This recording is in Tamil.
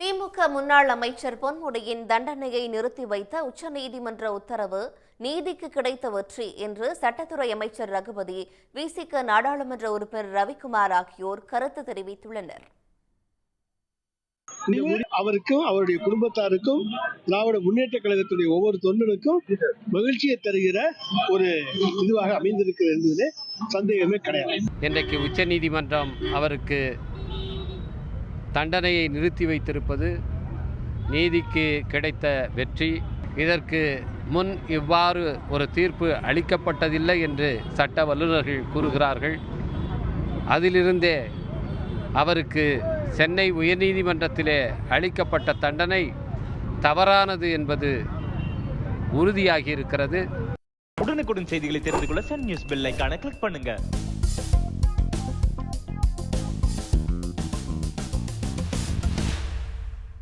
திமுக முன்னாள் அமைச்சர் பொன்முடியின் தண்டனையை நிறுத்தி வைத்த உச்சநீதிமன்ற உத்தரவு நீதிக்கு கிடைத்த வெற்றி என்று சட்டத்துறை அமைச்சர் ரகுபதி விசிக நாடாளுமன்ற உறுப்பினர் ரவிக்குமார் ஆகியோர் கருத்து தெரிவித்துள்ளனர். அவருக்கும் அவருடைய குடும்பத்தாருக்கும் திராவிட முன்னேற்ற கழகத்துடைய ஒவ்வொரு தொண்டனுக்கும் மகிழ்ச்சியை தருகிற ஒரு இதுவாக அமைந்திருக்கிறது என்பதிலே சந்தேகமே கிடையாது. இன்றைக்கு உச்சநீதிமன்றம் அவருக்கு தண்டனையை நிறுத்தி வைத்திருப்பது நீதிக்கு கிடைத்த வெற்றி. இதற்கு முன் இவ்வாறு ஒரு தீர்ப்பு அளிக்கப்பட்டதில்லை என்று சட்ட வல்லுநர்கள் கூறுகிறார்கள். அதிலிருந்தே அவருக்கு சென்னை உயர்நீதிமன்றத்திலே அளிக்கப்பட்ட தண்டனை தவறானது என்பது உறுதியாகி இருக்கிறது உடனுக்குடன் செய்திகளை தெரிந்து கொள்ள சன் நியூஸ் பெல் ஐகானை கிளிக் பண்ணுங்கள்